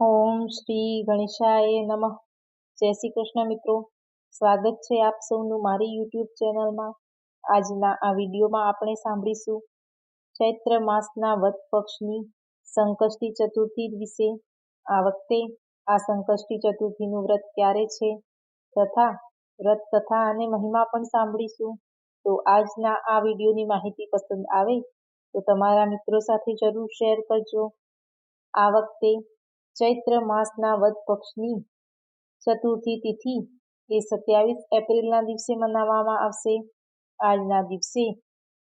ઓમ શ્રી ગણેશાય નમઃ. જય શ્રી કૃષ્ણ મિત્રો. સ્વાગત છે આપ સૌનું મારી યુટ્યુબ ચેનલમાં. આજના આ વિડીયોમાં આપણે સાંભળીશું ચૈત્ર માસના વત પક્ષની સંકષ્ટી ચતુર્થી વિશે. આ વખતે આ સંકષ્ટી ચતુર્થીનું વ્રત ક્યારે છે? તથા વ્રત કથા અને મહિમા પણ સાંભળીશું. તો આજના આ વિડીયોની માહિતી પસંદ આવે તો તમારા મિત્રો સાથે જરૂર શેર કરજો. આ વખતે ચૈત્ર માસના વદ પક્ષની ચતુર્થી તિથિ એ સત્યાવીસ એપ્રિલના દિવસે મનાવવામાં આવશે. આજના દિવસે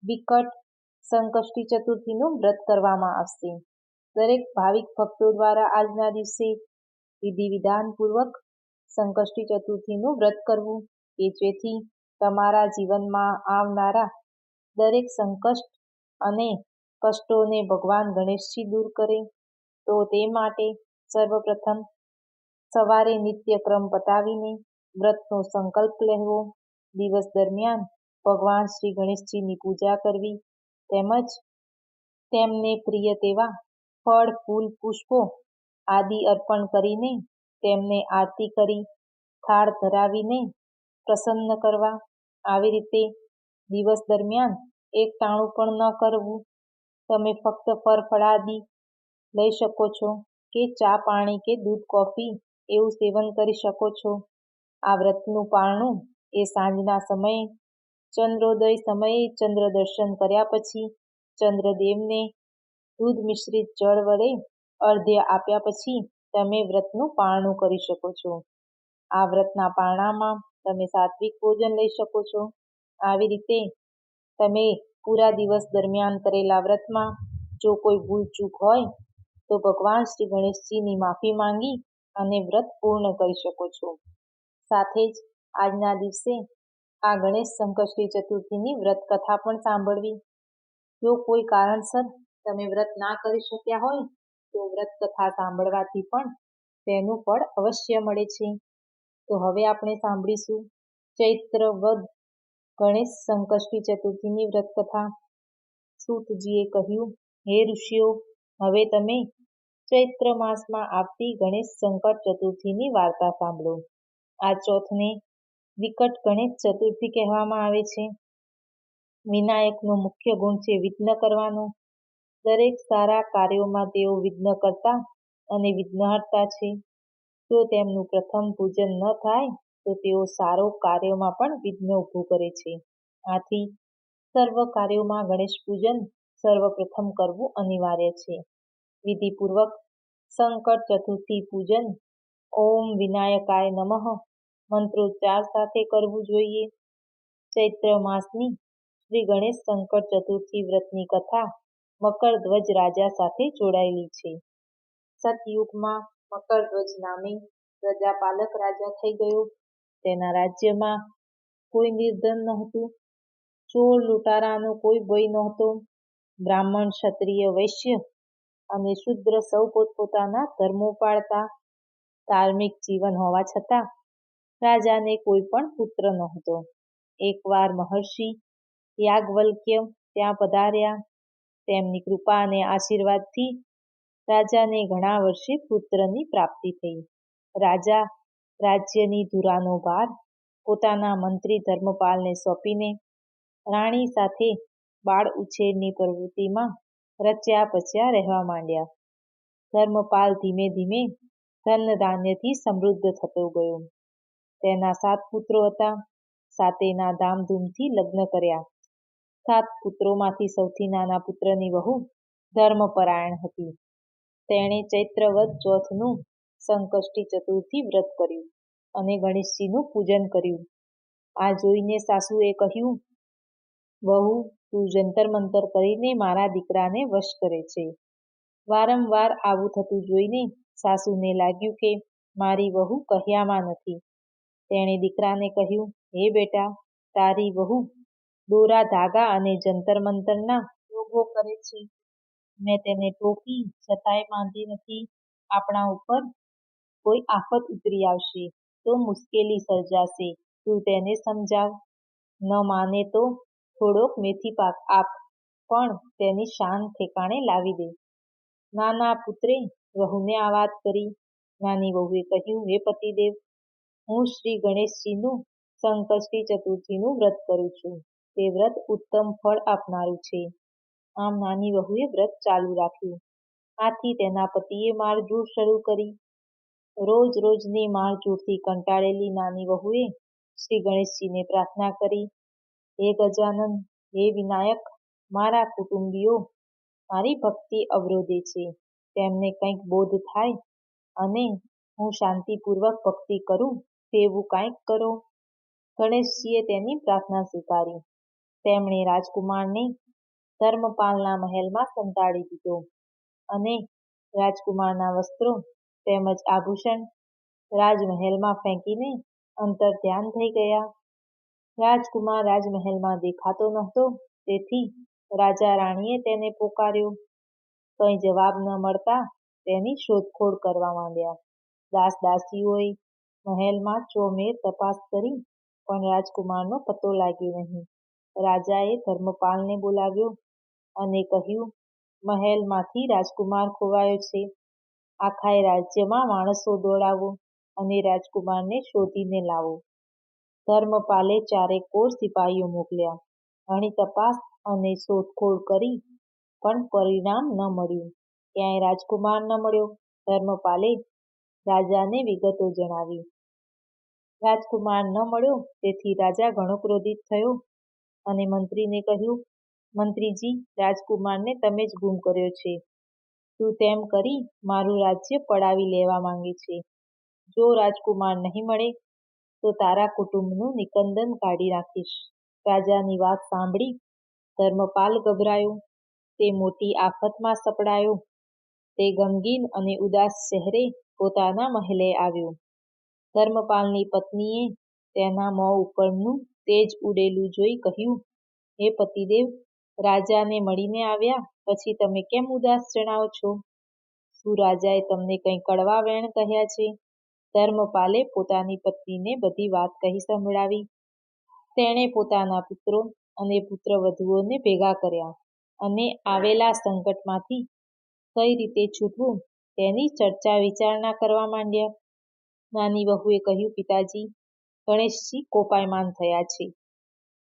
વિકટ સંકષ્ટી ચતુર્થીનું વ્રત કરવામાં આવશે. દરેક ભાવિક ભક્તો દ્વારા આજના દિવસે વિધિ વિધાનપૂર્વક સંકષ્ટી ચતુર્થીનું વ્રત કરવું કે જેથી તમારા જીવનમાં આવનારા દરેક સંકષ્ટ અને કષ્ટોને ભગવાન ગણેશજી દૂર કરે. તો તે માટે સર્વપ્રથમ સવારે નિત્યક્રમ પતાવીને વ્રતનો સંકલ્પ લેવો. દિવસ દરમિયાન ભગવાન શ્રી ગણેશજીની પૂજા કરવી તેમજ તેમને પ્રિય તેવા ફળ, ફૂલ, પુષ્પો આદિ અર્પણ કરીને તેમને આરતી કરી, થાળ ધરાવીને પ્રસન્ન કરવા. આવી રીતે દિવસ દરમિયાન એક ટાણું પણ ન કરવું. તમે ફક્ત ફળ ફળાદી લઈ શકો છો. કે ચા પાણી કે દૂધ કોફી એવું સેવન કરી શકો છો. આ વ્રતનું પારણું એ સાંજના સમયે, ચંદ્રોદય સમયે ચંદ્ર દર્શન કર્યા પછી, ચંદ્રદેવને દૂધ મિશ્રિત જળ વડે અર્ધ્ય આપ્યા પછી તમે વ્રતનું પારણું કરી શકો છો. આ વ્રતના પારણામાં તમે સાત્વિક ભોજન લઈ શકો છો. આવી રીતે તમે પૂરા દિવસ દરમિયાન કરેલા વ્રતમાં જો કોઈ ભૂલ ચૂક હોય તો ભગવાન શ્રી ગણેશજીની માફી માંગી અને વ્રત પૂર્ણ કરી શકો છો. સાથે જ આજના દિવસે આ ગણેશ સંકષ્ટી ચતુર્થીની વ્રત કથા પણ સાંભળવી. જો કોઈ કારણસર તમે વ્રત ના કરી શક્યા હોય, તો વ્રત કથા સાંભળવાથી પણ તેનું ફળ અવશ્ય મળે છે. તો હવે આપણે સાંભળીશું ચૈત્ર વદ ગણેશ સંકષ્ટી ચતુર્થીની વ્રત કથા. સૂતજીએ કહ્યું, હે ઋષિઓ હવે તમે ચૈત્ર માસમાં આવતી ગણેશ સંકટ ચતુર્થીની વાર્તા સાંભળો. આ ચોથને વિકટ ગણેશ ચતુર્થી કહેવામાં આવે છે. વિનાયકનો મુખ્ય ગુણ છે વિઘ્ન કરવાનો. દરેક સારા કાર્યોમાં તેઓ વિઘ્ન કરતા અને વિઘ્નહર્તા છે. જો તેમનું પ્રથમ પૂજન ન થાય, તો તેઓ સારો કાર્યોમાં પણ વિઘ્ન ઊભું કરે છે. આથી સર્વ કાર્યોમાં ગણેશ પૂજન સર્વપ્રથમ કરવું અનિવાર્ય છે. વિધિપૂર્વક સંકટ ચતુર્થી પૂજન, ઓમ વિનાયકાય નમઃ, મંત્રોચ્ચાર સાથે કરવું જોઈએ. ચૈત્ર માસની શ્રી ગણેશ સંકટ ચતુર્થી વ્રતની કથા મકર ધ્વજ રાજા સાથે જોડાયેલી છે. સતયુગમાં મકર ધ્વજ નામે પ્રજાપાલક રાજા થઈ ગયો. તેના રાજ્યમાં કોઈ નિર્ધન નહોતું. ચોર લૂંટારાનો કોઈ ભય નહોતો. બ્રાહ્મણ ક્ષત્રિય વૈશ્ય અને શુદ્ર સૌ પોતપોતાના ધર્મો પાળતા, ધાર્મિક જીવન હોવા છતાં રાજાને કોઈ પણ પુત્ર નહોતો. એકવાર મહર્ષિ યાજ્ઞવલ્ક્ય ત્યાં પધાર્યા. તેમની કૃપા અને આશીર્વાદથી રાજાને ઘણા વર્ષે પુત્રની પ્રાપ્તિ થઈ. રાજા રાજ્યની ધુરાનો ભાર પોતાના મંત્રી ધર્મપાલને સોંપીને રાણી સાથે બાળ ઉછેરની પ્રવૃત્તિમાં રચ્યા પચ્યા રહેવા માંડ્યા. ધર્મપાલ ધીમે ધીમે ધન ધાન્યથી સમૃદ્ધ થતો ગયો. તેના સાત પુત્રો હતા. સાતેના ધામધૂમથી લગ્ન કર્યા. સાત પુત્રોમાંથી સૌથી નાના પુત્રની વહુ ધર્મપરાયણ હતી. તેણે ચૈત્રવત ચોથનું સંકષ્ટી ચતુર્થી વ્રત કર્યું અને ગણેશજીનું પૂજન કર્યું. આ જોઈને સાસુએ કહ્યું બહુ તું જંતર મંતર કરીને મારા દીકરાને વશ કરે છે. વારંવાર આવું થતું જોઈને સાસુને લાગ્યું કે મારી વહુ કહ્યામાં નથી. તેણે દીકરાને કહ્યું, હે બેટા, તારી વહુ દોરા ધાગા અને જંતર મંતરના યોગો કરે છે. મેં તેને ટોકી, છતાંય બાંધી નથી. આપણા ઉપર કોઈ આફત ઉતરી આવશે તો મુશ્કેલી સર્જાશે. તું તેને સમજાવ. ન માને તો થોડોક મેથી પાક આપ, પણ તેની શાન ઠેકાણે લાવી દે. નાના પુત્રે વહુને આ વાત કરી. નાની વહુએ કહ્યું, હે પતિદેવ, હું શ્રી ગણેશજીનું સંકષ્ટી ચતુર્થીનું વ્રત કરું છું. તે વ્રત ઉત્તમ ફળ આપનારું છે. આમ નાની વહુએ વ્રત ચાલુ રાખ્યું. આથી તેના પતિએ મારઝૂડ શરૂ કરી. રોજ રોજની મારઝૂડથી કંટાળેલી નાની વહુએ શ્રી ગણેશજીને પ્રાર્થના કરી હે ગજાનન હે વિનાયક, મારા કુટુંબીઓ, મારી ભક્તિ અવરોધે છે. તેમને કંઈક બોધ થાય અને હું શાંતિપૂર્વક ભક્તિ કરું તેવું કંઈક કરો. ગણેશજીએ તેની પ્રાર્થના સ્વીકારી. તેમણે રાજકુમારને ધર્મપાલના મહેલમાં સંતાડી દીધો અને રાજકુમારના વસ્ત્રો તેમજ આભૂષણ રાજમહેલમાં ફેંકીને અંતર ધ્યાન થઈ ગયા. રાજકુમાર રાજમહેલમાં દેખાતો નહોતો. તેથી રાજા રાણીએ તેને પોકાર્યો. કંઈ જવાબ ન મળતા તેની શોધખોળ કરવા માંડ્યા. દાસ દાસીઓએ મહેલમાં ચોમેર તપાસ કરી, પણ રાજકુમારનો પતો લાગ્યો નહીં. રાજાએ ધર્મપાલને બોલાવ્યો અને કહ્યું, મહેલમાંથી રાજકુમાર ખોવાયો છે. આખાય રાજ્યમાં માણસો દોડાવો અને રાજકુમારને શોધીને લાવો. ધર્મપાલે ચારે કોર સિપાહીઓ મોકલ્યા. ઘણી તપાસ અને શોધખોળ કરી, પણ પરિણામ ન મળ્યું. ક્યાંય રાજકુમાર ન મળ્યો. ધર્મપાલે રાજાને વિગતો જણાવી. રાજકુમાર ન મળ્યો, તેથી રાજા ઘણો ક્રોધિત થયો અને મંત્રીને કહ્યું, મંત્રીજી, રાજકુમારને તમે જ ગુમ કર્યો છે. તું તેમ કરી મારું રાજ્ય પડાવી લેવા માંગે છે. જો રાજકુમાર નહીં મળે તો તારા કુટુંબનું નિકંદન કાઢી નાખીશ રાજાની વાત સાંભળી, ધર્મપાલ ગભરાયો, તે મોટી આફતમાં સપડાયો. તે ગમગીન અને ઉદાસ ચહેરે પોતાના મહેલે આવ્યો. ધર્મપાલની પત્નીએ તેના મોં ઉપરનું તેજ ઉડેલું જોઈ કહ્યું, હે પતિદેવ, રાજાને મળીને આવ્યા, પછી તમે કેમ ઉદાસ જણાવો છો? શું રાજાએ તમને કંઈ કડવા વેણ કહ્યા છે? ધર્મપાલે પોતાની પત્નીને બધી વાત કહી સંભળાવી. તેણે પોતાના પુત્રો અને પુત્રવધુઓને ભેગા કર્યા અને આવેલા સંકટમાંથી કઈ રીતે છૂટવું તેની ચર્ચા વિચારણા કરવા માંડ્યા. નાની વહુએ કહ્યું, પિતાજી, ગણેશજી કોપાયમાન થયા છે.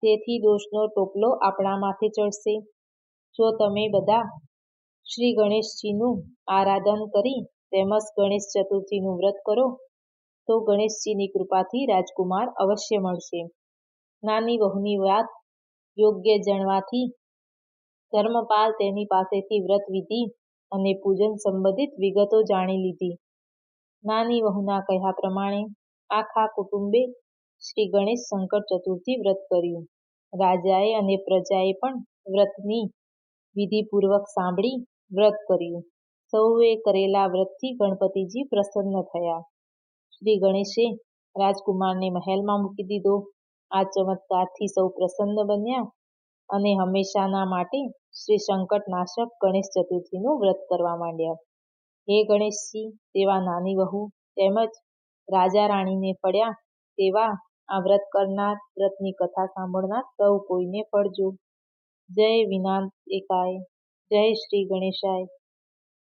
તેથી દોષનો ટોપલો આપણા માથે ચડશે. જો તમે બધા શ્રી ગણેશજીનું આરાધન કરી તેમજ ગણેશ ચતુર્થીનું વ્રત કરો તો ગણેશજીની કૃપાથી રાજકુમાર અવશ્ય મળશે. નાની વહુની વાત યોગ્ય જણવાથી ધર્મપાલ તેની પાસેથી વ્રત વિધિ અને પૂજન સંબંધિત વિગતો જાણી લીધી. નાની વહુના કહ્યા પ્રમાણે આખા કુટુંબે શ્રી ગણેશ શંકર ચતુર્થી વ્રત કર્યું. રાજાએ અને પ્રજાએ પણ વ્રતની વિધિપૂર્વક સાંભળી વ્રત કર્યું. સૌએ કરેલા વ્રતથી ગણપતિજી પ્રસન્ન થયા. શ્રી ગણેશે. રાજકુમારને મહેલમાં મૂકી દીધો. આ ચમત્કારથી સૌ પ્રસન્ન બન્યા અને હંમેશાના માટે શ્રી સંકટનાશક ગણેશ ચતુર્થીનું વ્રત કરવા માંડ્યા. હે ગણેશજી, તેવા નાની વહુ તેમજ રાજા રાણીને ફળ્યા તેવા આ વ્રત કરનાર, વ્રતની કથા સાંભળનાર સૌ કોઈને ફળજો. જય વિનાયકાય જય શ્રી ગણેશાય.